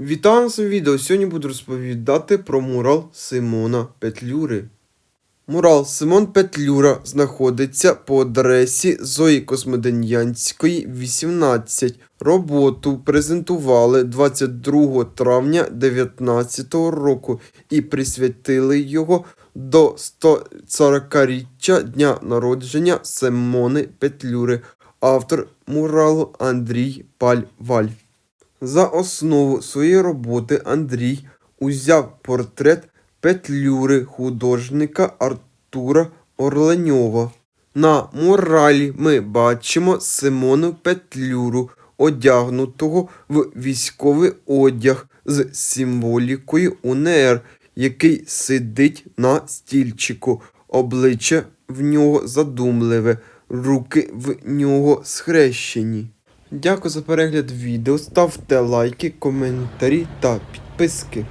Вітаю на своєму відео. Сьогодні буду розповідати про мурал Симона Петлюри. Мурал Симон Петлюра знаходиться по адресі Зої Космодем'янської, 18. Роботу презентували 22 травня 2019 року і присвятили його до 140-річчя дня народження Симони Петлюри. Автор муралу Андрій Паль-Валь. За основу своєї роботи Андрій узяв портрет Петлюри художника Артура Орленьова. На муралі ми бачимо Симону Петлюру, одягнутого в військовий одяг з символікою УНР, який сидить на стільчику. Обличчя в нього задумливе, руки в нього схрещені. Дякую за перегляд відео. Ставте лайки, коментарі та підписки.